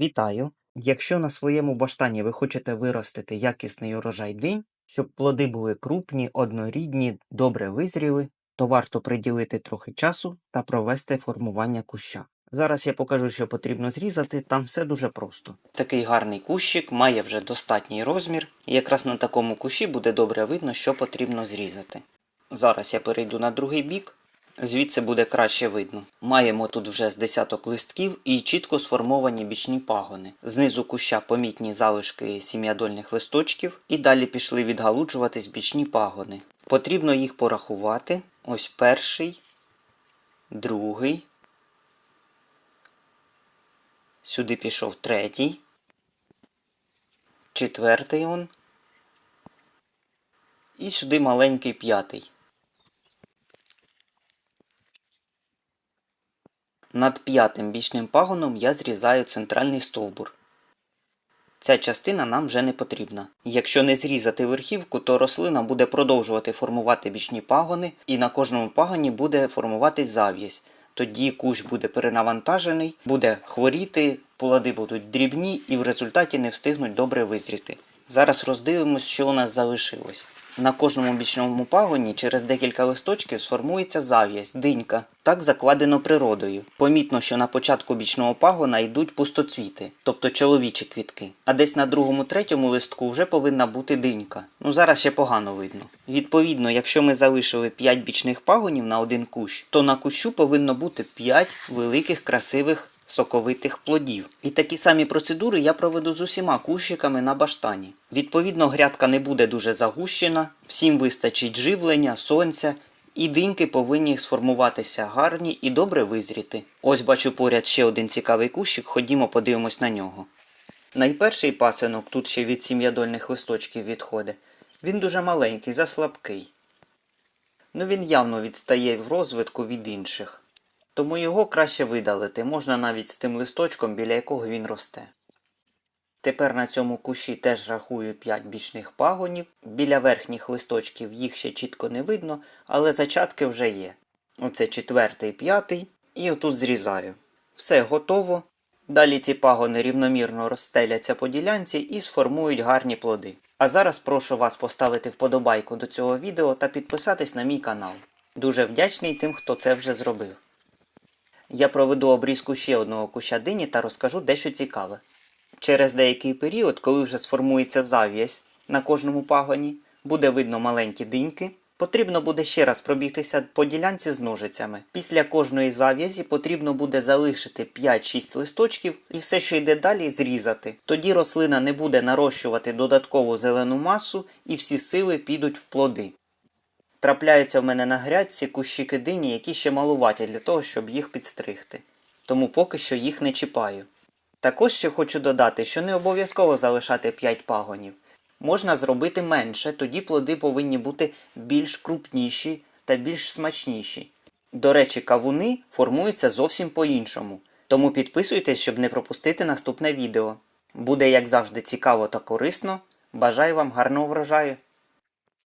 Вітаю! Якщо на своєму баштані ви хочете виростити якісний урожай динь, щоб плоди були крупні, однорідні, добре визріли, то варто приділити трохи часу та провести формування куща. Зараз я покажу, що потрібно зрізати, там все дуже просто. Такий гарний кущик має вже достатній розмір, і якраз на такому кущі буде добре видно, що потрібно зрізати. Зараз я перейду на другий бік. Звідси буде краще видно. Маємо тут вже з десяток листків і чітко сформовані бічні пагони. Знизу куща помітні залишки сім'ядольних листочків, і далі пішли відгалуджуватись бічні пагони. Потрібно їх порахувати. Ось перший, другий. Сюди пішов третій, четвертий он. І сюди маленький п'ятий. Над п'ятим бічним пагоном я зрізаю центральний стовбур. Ця частина нам вже не потрібна. Якщо не зрізати верхівку, то рослина буде продовжувати формувати бічні пагони, і на кожному пагоні буде формуватись зав'язь. Тоді кущ буде перенавантажений, буде хворіти, плоди будуть дрібні і в результаті не встигнуть добре визріти. Зараз роздивимось, що у нас залишилось. На кожному бічному пагоні через декілька листочків сформується зав'язь, динька. Так закладено природою. Помітно, що на початку бічного пагона йдуть пустоцвіти, тобто чоловічі квітки. А десь на другому третьому листку вже повинна бути динька. Ну зараз ще погано видно. Відповідно, якщо ми залишили 5 бічних пагонів на один кущ, то на кущу повинно бути 5 великих красивих соковитих плодів. І такі самі процедури я проведу з усіма кущиками на баштані. Відповідно, грядка не буде дуже загущена, всім вистачить живлення, сонця, і диньки повинні сформуватися гарні і добре визріти. Ось бачу поряд ще один цікавий кущик, ходімо подивимось на нього. Найперший пасинок тут ще від сім'ядольних листочків відходить. Він дуже маленький, заслабкий. Ну він явно відстає в розвитку від інших. Тому його краще видалити, можна навіть з тим листочком, біля якого він росте. Тепер на цьому кущі теж рахую 5 бічних пагонів. Біля верхніх листочків їх ще чітко не видно, але зачатки вже є. Оце четвертий, п'ятий, і отут зрізаю. Все готово. Далі ці пагони рівномірно розстеляться по ділянці і сформують гарні плоди. А зараз прошу вас поставити вподобайку до цього відео та підписатись на мій канал. Дуже вдячний тим, хто це вже зробив. Я проведу обрізку ще одного куща дині та розкажу дещо цікаве. Через деякий період, коли вже сформується зав'язь на кожному пагоні, буде видно маленькі диньки. Потрібно буде ще раз пробігтися по ділянці з ножицями. Після кожної зав'язі потрібно буде залишити 5-6 листочків і все, що йде далі, зрізати. Тоді рослина не буде нарощувати додаткову зелену масу і всі сили підуть в плоди. Трапляються в мене на грядці кущики дині, які ще малуваті для того, щоб їх підстригти. Тому поки що їх не чіпаю. Також ще хочу додати, що не обов'язково залишати 5 пагонів. Можна зробити менше, тоді плоди повинні бути більш крупніші та більш смачніші. До речі, кавуни формуються зовсім по-іншому. Тому підписуйтесь, щоб не пропустити наступне відео. Буде, як завжди, цікаво та корисно. Бажаю вам гарного врожаю!